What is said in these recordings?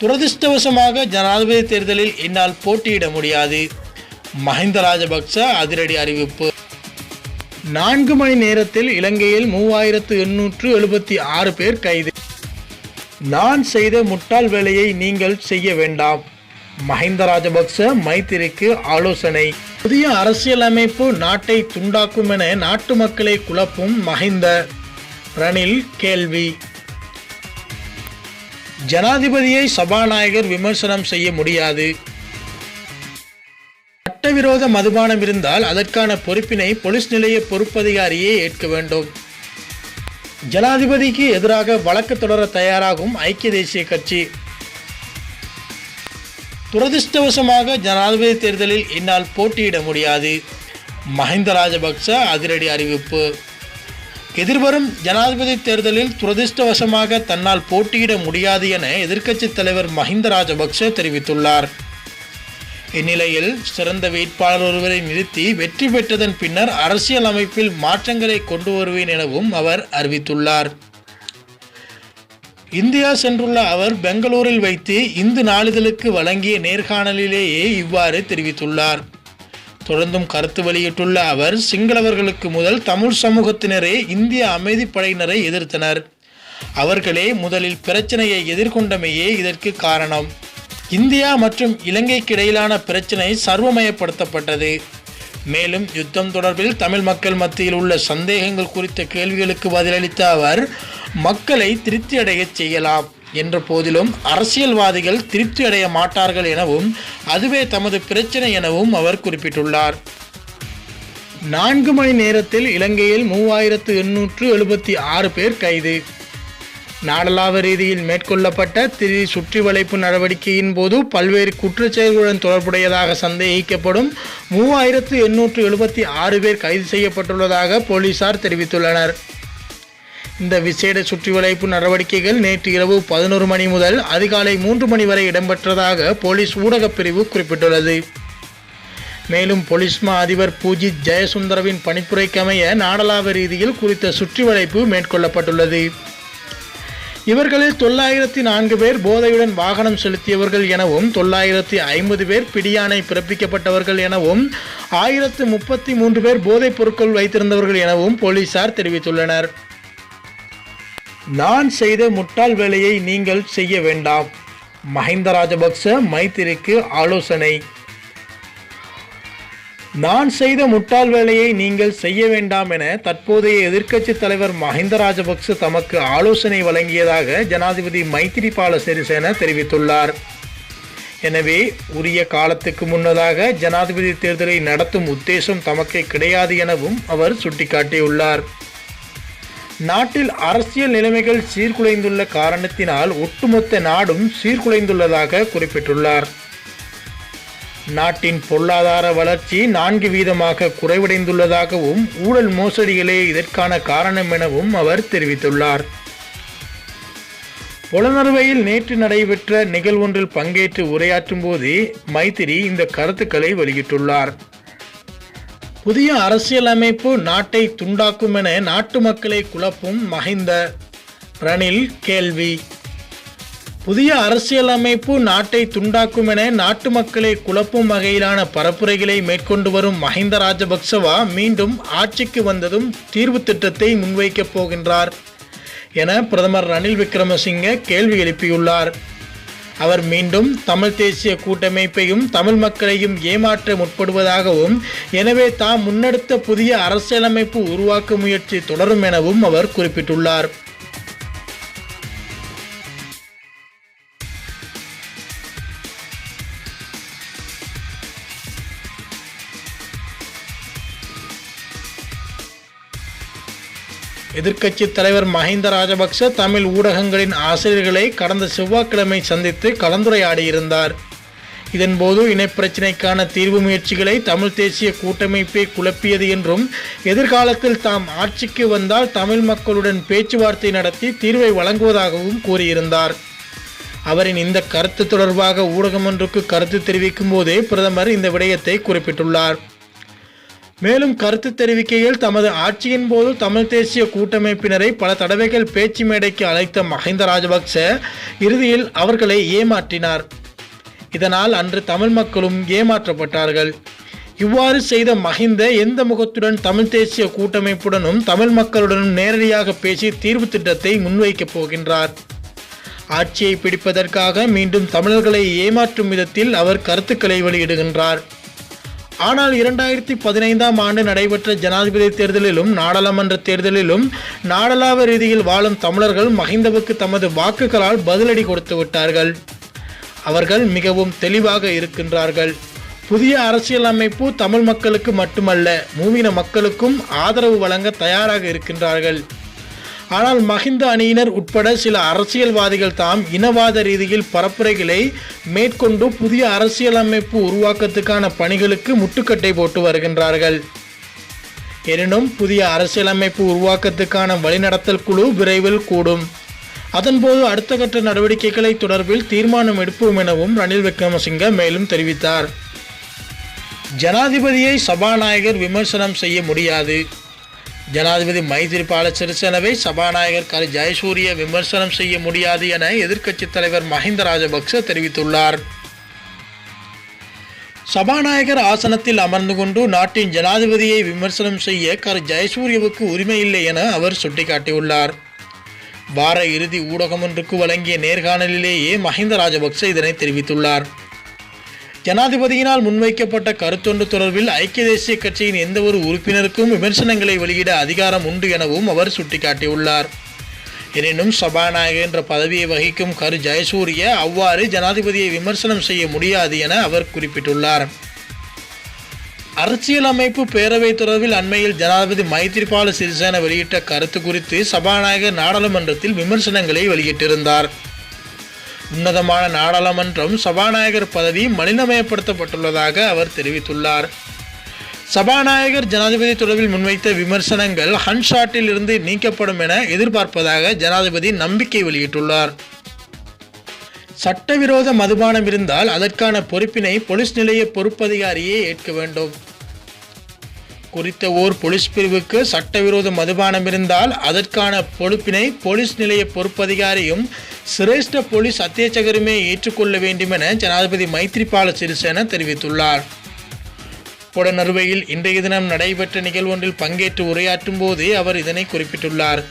துரதிர்ஷ்டவசமாக ஜனாதிபதி தேர்தலில் என்னால் போட்டியிட முடியாது. மஹிந்த ராஜபக்ச அதிரடி அறிவிப்பு. நான்கு மணி நேரத்தில் இலங்கையில் மூவாயிரத்து எண்ணூற்று எழுபத்தி ஆறு பேர் கைது. நான் செய்த முட்டாள் வேலையை நீங்கள் செய்ய வேண்டாம். மஹிந்த ராஜபக்ச மைத்திரிக்கு ஆலோசனை. புதிய அரசியலமைப்பு நாட்டை துண்டாக்கும் என நாட்டு மக்களை குழப்பும் மஹிந்த. ரணில் கேள்வி. ஜனாதிபதியை சபாநாயகர் விமர்சனம் செய்ய முடியாது. சட்டவிரோத மதுபானம் இருந்தால் அதற்கான பொறுப்பினை போலீஸ் நிலைய பொறுப்பதிகாரியே ஏற்க வேண்டும். ஜனாதிபதிக்கு எதிராக வழக்கு தொடர தயாராகும் ஐக்கிய தேசிய கட்சி. துரதிர்ஷ்டவசமாக ஜனாதிபதி தேர்தலில் என்னால் போட்டியிட முடியாது. மஹிந்த ராஜபக்ச அதிரடி அறிவிப்பு. எதிர்வரும் ஜனாதிபதி தேர்தலில் துரதிருஷ்டவசமாக தன்னால் போட்டியிட முடியாது என எதிர்க்கட்சித் தலைவர் மஹிந்த ராஜபக்ச தெரிவித்துள்ளார். இந்நிலையில் சிறந்த வேட்பாளர் ஒருவரை நிறுத்தி வெற்றி பெற்றதன் பின்னர் அரசியல் அமைப்பில் மாற்றங்களை கொண்டு வருவேன் எனவும் அவர் அறிவித்துள்ளார். இந்தியா சென்றுள்ள அவர் பெங்களூரில் வைத்து இந்து நாளிதழுக்கு வழங்கிய நேர்காணலிலேயே இவ்வாறு தெரிவித்துள்ளார். தொடர்ந்தும் கருத்து வெளியிட்டுள்ள அவர் சிங்களவர்களுக்கு முதல் தமிழ் சமூகத்தினரே இந்திய அமைதிப்படையினரை எதிர்த்தனர். அவர்களே முதலில் பிரச்சனையை எதிர்கொண்டமையே இதற்கு காரணம். இந்தியா மற்றும் இலங்கைக்கு இடையிலான பிரச்சினை சர்வமயப்படுத்தப்பட்டது. மேலும் யுத்தம் தொடர்பில் தமிழ் மக்கள் மத்தியில் உள்ள சந்தேகங்கள் குறித்த கேள்விகளுக்கு பதிலளித்த அவர் மக்களை திருப்தி அடையச் செய்யலாம். என்ற போதிலும் அரசியல்வாதிகள் திருப்தி அடைய மாட்டார்கள் எனவும் அதுவே தமது பிரச்சனை எனவும் அவர் குறிப்பிட்டுள்ளார். நான்கு மணி நேரத்தில் இலங்கையில் மூவாயிரத்து எண்ணூற்று எழுபத்தி ஆறு பேர் கைது. நாடளாவ ரீதியில் மேற்கொள்ளப்பட்ட திரு சுற்றி வளைப்பு நடவடிக்கையின் போது பல்வேறு குற்றச்செயல்களுடன் தொடர்புடையதாக சந்தேகிக்கப்படும் மூவாயிரத்து எண்ணூற்று எழுபத்தி ஆறு பேர் கைது செய்யப்பட்டுள்ளதாக போலீசார் தெரிவித்துள்ளனர். இந்த விசேட சுற்றி வளைப்பு நடவடிக்கைகள் நேற்று இரவு பதினோரு மணி முதல் அதிகாலை மூன்று மணி வரை இடம்பெற்றதாக போலீஸ் ஊடகப் பிரிவு குறிப்பிட்டுள்ளது. மேலும் பொலிஸ்மா அதிபர் பூஜித் ஜெயசுந்தரவின் பணிப்புரைக்கமைய நாடளாவ ரீதியில் குறித்த சுற்றி வளைப்பு மேற்கொள்ளப்பட்டுள்ளது. இவர்களில் தொள்ளாயிரத்தி நான்கு பேர் போதையுடன் வாகனம் செலுத்தியவர்கள் எனவும் தொள்ளாயிரத்தி ஐம்பது பேர் பிடியானை பிறப்பிக்கப்பட்டவர்கள் எனவும் ஆயிரத்து முப்பத்தி மூன்று பேர் போதைப் பொருட்கள் வைத்திருந்தவர்கள் எனவும் போலீசார் தெரிவித்துள்ளனர். நான் செய்த முட்டாள் வேலையை நீங்கள் செய்ய வேண்டாம். மஹிந்த ராஜபக்ச மைத்திரிக்கு ஆலோசனை. நான் செய்த முட்டாள் வேலையை நீங்கள் செய்ய வேண்டாம் என தற்போதைய எதிர்க்கட்சி தலைவர் மஹிந்த ராஜபக்ச தமக்கு ஆலோசனை வழங்கியதாக ஜனாதிபதி மைத்திரிபால சிறிசேன தெரிவித்துள்ளார். எனவே உரிய காலத்துக்கு முன்னதாக ஜனாதிபதி தேர்தலை நடத்தும் உத்தேசம் தமக்கு கிடையாது எனவும் அவர் சுட்டிக்காட்டியுள்ளார். நாட்டில் அரசியல் நிலைமைகள் சீர்குலைந்துள்ள காரணத்தினால் ஒட்டுமொத்த நாடும் சீர்குலைந்துள்ளதாக குறிப்பிட்டுள்ளார். நாட்டின் பொருளாதார வளர்ச்சி நான்கு வீதமாக குறைவடைந்துள்ளதாகவும் ஊழல் மோசடிகளே இதற்கான காரணம் எனவும் அவர் தெரிவித்துள்ளார். புலனறுவையில் நேற்று நடைபெற்ற நிகழ்வொன்றில் பங்கேற்று உரையாற்றும் போது மைத்திரி இந்த கருத்துக்களை வெளியிட்டுள்ளார். புதிய அரசியலமைப்பு நாட்டை துண்டாக்கும் என நாட்டு மக்களை குழப்பும் மஹிந்த. ரணில் கேள்வி. புதிய அரசியலமைப்பு நாட்டை துண்டாக்கும் என நாட்டு மக்களை குழப்பும் வகையிலான பரப்புரைகளை மேற்கொண்டு வரும் மஹிந்த ராஜபக்சவா மீண்டும் ஆட்சிக்கு வந்ததும் தீர்வு திட்டத்தை முன்வைக்கப் போகின்றார் என பிரதமர் ரணில் விக்ரமசிங்க கேள்வி எழுப்பியுள்ளார். அவர் மீண்டும் தமிழ் தேசிய கூட்டமைப்பையும் தமிழ் மக்களையும் ஏமாற்ற முற்படுவதாகவும் எனவே தாம் முன்னெடுத்த புதிய அரசியலமைப்பு உருவாக்க முயற்சி தொடரும் எனவும் அவர் குறிப்பிட்டுள்ளார். எதிர்க்கட்சித் தலைவர் மஹிந்த ராஜபக்ச தமிழ் ஊடகங்களின் ஆசிரியர்களை கடந்த செவ்வாய்க்கிழமை சந்தித்து கலந்துரையாடியிருந்தார். இதன்போது இனப்பிரச்சினைக்கான தீர்வு முயற்சிகளை தமிழ் தேசிய கூட்டமைப்பை குழப்பியது என்றும் எதிர்காலத்தில் தாம் ஆட்சிக்கு வந்தால் தமிழ் மக்களுடன் பேச்சுவார்த்தை நடத்தி தீர்வை வழங்குவதாகவும் கூறியிருந்தார். அவரின் இந்த கருத்து தொடர்பாக ஊடகம் ஒன்றுக்கு கருத்து தெரிவிக்கும் போதே பிரதமர் இந்த விடயத்தை குறிப்பிட்டுள்ளார். மேலும் கருத்து தெரிவிக்கையில் தமது ஆட்சியின் போது தமிழ் தேசிய கூட்டமைப்பினரை பல தடவைகள் பேச்சு மேடைக்கு அழைத்த மஹிந்த ராஜபக்ச இறுதியில் அவர்களை ஏமாற்றினார். இதனால் அன்று தமிழ் மக்களும் ஏமாற்றப்பட்டார்கள். இவ்வாறு செய்த மஹிந்த எந்த முகத்துடன் தமிழ் தேசிய கூட்டமைப்புடனும் தமிழ் மக்களுடனும் நேரடியாக பேசி தீர்வு திட்டத்தை முன்வைக்கப் போகின்றார். ஆட்சியை பிடிப்பதற்காக மீண்டும் தமிழர்களை ஏமாற்றும் விதத்தில் அவர் கருத்துக்களை வெளியிடுகின்றார். ஆனால் இரண்டாயிரத்தி பதினைந்தாம் ஆண்டு நடைபெற்ற ஜனாதிபதி தேர்தலிலும் நாடாளுமன்ற தேர்தலிலும் நாடளாவ ரீதியில் வாழும் தமிழர்கள் மஹிந்தவுக்கு தமது வாக்குகளால் பதிலடி கொடுத்து விட்டார்கள். அவர்கள் மிகவும் தெளிவாக இருக்கின்றார்கள். புதிய அரசியல் அமைப்பு தமிழ் மக்களுக்கு மட்டுமல்ல மூவின மக்களுக்கும் ஆதரவு வழங்க தயாராக இருக்கின்றார்கள். ஆனால் மஹிந்த அணியினர் உட்பட சில அரசியல்வாதிகள் தாம் இனவாத ரீதியில் பரப்புரைகளை மேற்கொண்டு புதிய அரசியலமைப்பு உருவாக்கத்துக்கான பணிகளுக்கு முட்டுக்கட்டை போட்டு வருகின்றார்கள். எனினும் புதிய அரசியலமைப்பு உருவாக்கத்துக்கான வழிநடத்தல் குழு விரைவில் கூடும். அதன்போது அடுத்த கட்ட நடவடிக்கைகளை தொடர்பில் தீர்மானம் எடுப்போம் எனவும் ரணில் விக்ரமசிங்க மேலும் தெரிவித்தார். ஜனாதிபதியை சபாநாயகர் விமர்சனம் செய்ய முடியாது. ஜனாதிபதி மைத்திரிபால சிறிசேனவை சபாநாயகர் கரு ஜெயசூரிய விமர்சனம் செய்ய முடியாது என எதிர்க்கட்சித் தலைவர் மஹிந்த ராஜபக்ச தெரிவித்துள்ளார். சபாநாயகர் ஆசனத்தில் அமர்ந்து கொண்டு நாட்டின் ஜனாதிபதியை விமர்சனம் செய்ய கரு ஜெயசூரியவுக்கு உரிமை இல்லை என அவர் சுட்டிக்காட்டியுள்ளார். வார இறுதி ஊடகம் ஒன்றுக்கு வழங்கிய நேர்காணலிலேயே மஹிந்த ராஜபக்ச இதனை தெரிவித்துள்ளார். ஜனாதிபதியினால் முன்வைக்கப்பட்ட கருத்தொன்று தொடர்பில் ஐக்கிய தேசிய கட்சியின் எந்த ஒரு உறுப்பினருக்கும் விமர்சனங்களை வெளியிட அதிகாரம் உண்டு எனவும் அவர் சுட்டிக்காட்டியுள்ளார். எனினும் சபாநாயகர் என்ற பதவியை வகிக்கும் கரு ஜெயசூரிய அவ்வாறு ஜனாதிபதியை விமர்சனம் செய்ய முடியாது என அவர் குறிப்பிட்டுள்ளார். அரசியலமைப்பு பேரவை தொடர்பில் அண்மையில் ஜனாதிபதி மைத்திரிபால சிறிசேன வெளியிட்ட கருத்து குறித்து சபாநாயகர் நாடாளுமன்றத்தில் விமர்சனங்களை வெளியிட்டிருந்தார். உன்னதமான நாடாளுமன்றம் சபாநாயகர் பதவி மலினமயப்படுத்தப்பட்டுள்ளதாக அவர் தெரிவித்துள்ளார். சபாநாயகர் ஜனாதிபதி தொடர்பில் முன்வைத்த விமர்சனங்கள் ஹன்ஷாட்டில் இருந்து நீக்கப்படும் என எதிர்பார்ப்பதாக ஜனாதிபதி நம்பிக்கை வெளியிட்டுள்ளார். சட்டவிரோத மதுபானம் இருந்தால் அதற்கான பொறுப்பினை போலீஸ் நிலைய பொறுப்பதிகாரியே ஏற்க வேண்டும். குறித்த ஓர் போலீஸ் பிரிவுக்கு சட்டவிரோத மதுபானம் இருந்தால் அதற்கான பொறுப்பினை போலீஸ் நிலைய பொறுப்பதிகாரியும் சிரேஷ்ட போலீஸ் அத்தியட்சகருமே ஏற்றுக்கொள்ள வேண்டும் என ஜனாதிபதி மைத்ரிபால சிறிசேன தெரிவித்துள்ளார். புடனறுவையில் இன்றைய தினம் நடைபெற்ற நிகழ்வொன்றில் பங்கேற்று உரையாற்றும் போதே அவர் இதனை குறிப்பிட்டுள்ளார்.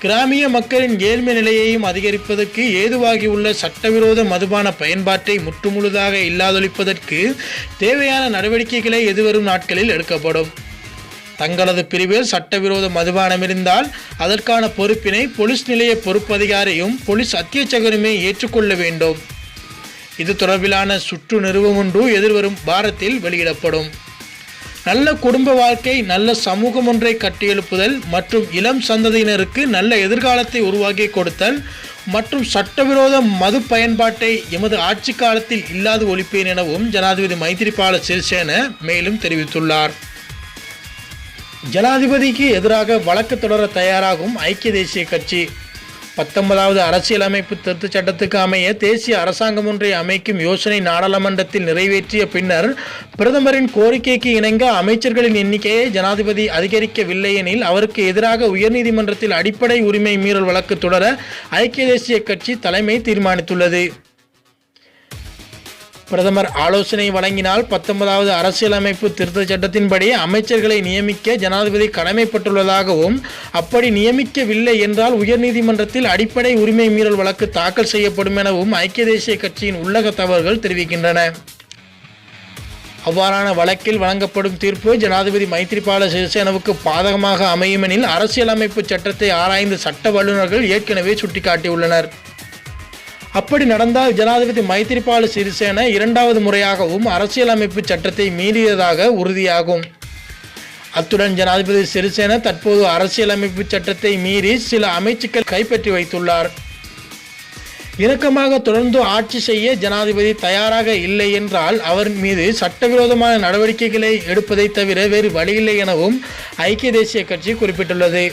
கிராமிய மக்களின் ஏழ்மை நிலையையும் அதிகரிப்பதற்கு ஏதுவாகியுள்ள சட்டவிரோத மதுபான பயன்பாட்டை முற்றுமுழுதாக இல்லாதொழிப்பதற்கு தேவையான நடவடிக்கைகளை எதிர்வரும் நாட்களில் எடுக்கப்படும். தங்களது பிரிவில் சட்டவிரோத மதுபானம் இருந்தால் அதற்கான பொறுப்பினை போலீஸ் நிலைய பொறுப்பதிகாரியும் போலீஸ் அத்தியட்சகருமே ஏற்றுக்கொள்ள வேண்டும். இது தொடர்பிலான சுற்று நிறுவம் ஒன்று எதிர்வரும் வாரத்தில் வெளியிடப்படும். நல்ல குடும்ப வாழ்க்கை நல்ல சமூகம் ஒன்றை கட்டியெழுப்புதல் மற்றும் இளம் சந்ததியினருக்கு நல்ல எதிர்காலத்தை உருவாக்கி கொடுத்தல் மற்றும் சட்டவிரோத மது பயன்பாட்டை எமது ஆட்சி காலத்தில் இல்லாது ஒழிப்பேன் எனவும் ஜனாதிபதி மைத்திரிபால சிறிசேன மேலும் தெரிவித்துள்ளார். ஜனாதிபதிக்கு எதிராக வழக்கு தொடர தயாராகும் ஐக்கிய தேசிய கட்சி. பத்தொன்பதாவது அரசியலமைப்பு திருத்தச் சட்டத்துக்கு அமைய தேசிய அரசாங்கம் ஒன்றை அமைக்கும் யோசனை நாடாளுமன்றத்தில் நிறைவேற்றிய பின்னர் பிரதமரின் கோரிக்கைக்கு இணங்க அமைச்சர்களின் எண்ணிக்கையை ஜனாதிபதி அதிகரிக்கவில்லை எனில் அவருக்கு எதிராக உயர்நீதிமன்றத்தில் அடிப்படை உரிமை மீறல் வழக்கு தொடர ஐக்கிய தேசிய கட்சி தலைமை தீர்மானித்துள்ளது. பிரதமர் ஆலோசனை வழங்கினால் பத்தொன்பதாவது அரசியலமைப்பு திருத்தச் சட்டத்தின்படி அமைச்சர்களை நியமிக்க ஜனாதிபதி கடமைப்பட்டுள்ளதாகவும் அப்படி நியமிக்கவில்லை என்றால் உயர்நீதிமன்றத்தில் அடிப்படை உரிமை மீறல் வழக்கு தாக்கல் செய்யப்படும் எனவும் ஐக்கிய தேசிய கட்சியின் உள்ளக தவறுகள் தெரிவிக்கின்றன. அவ்வாறான வழக்கில் வழங்கப்படும் தீர்ப்பு ஜனாதிபதி மைத்ரிபால சிறிசேனவுக்கு பாதகமாக அமையுமெனில் அரசியலமைப்பு சட்டத்தை ஆராய்ந்து சட்ட வல்லுநர்கள் ஏற்கனவே சுட்டிக்காட்டியுள்ளனர். அப்படி நடந்தால் ஜனாதிபதி மைத்திரிபால சிறிசேன இரண்டாவது முறையாகவும் அரசியலமைப்பு சட்டத்தை மீறியதாக உறுதியாகும். அத்துடன் ஜனாதிபதி சிறிசேன தற்போது அரசியலமைப்பு சட்டத்தை மீறி சில அமைச்சுக்கள் கைப்பற்றி வைத்துள்ளார். இணக்கமாக தொடர்ந்து ஆட்சி செய்ய ஜனாதிபதி தயாராக இல்லை என்றால் அவர் மீது சட்டவிரோதமான நடவடிக்கைகளை எடுப்பதை தவிர வேறு வழியில்லை எனவும் ஐக்கிய தேசிய கட்சி குறிப்பிட்டுள்ளது.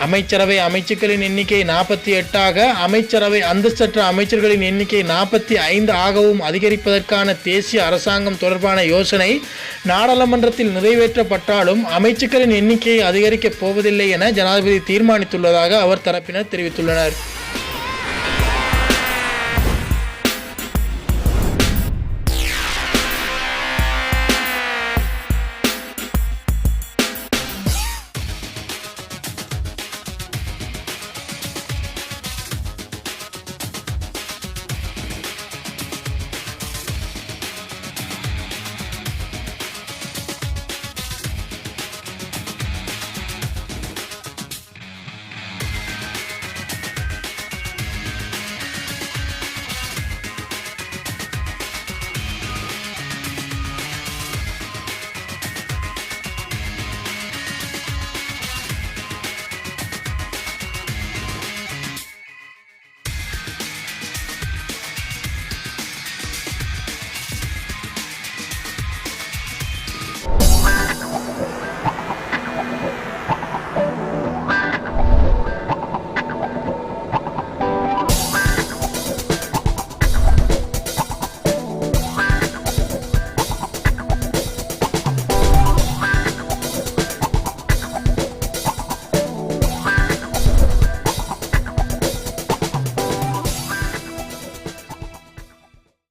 அமைச்சரவை அமைச்சுக்களின் எண்ணிக்கை நாற்பத்தி எட்டாக அமைச்சரவை அந்தஸ்தற்ற அமைச்சர்களின் எண்ணிக்கை நாற்பத்தி ஐந்து ஆகவும் அதிகரிப்பதற்கான தேசிய அரசாங்கம் தொடர்பான யோசனை நாடாளுமன்றத்தில் நிறைவேற்றப்பட்டாலும் அமைச்சுக்களின் எண்ணிக்கையை அதிகரிக்கப் போவதில்லை என ஜனாதிபதி தீர்மானித்துள்ளதாக அவர் தரப்பினர் தெரிவித்துள்ளனர்.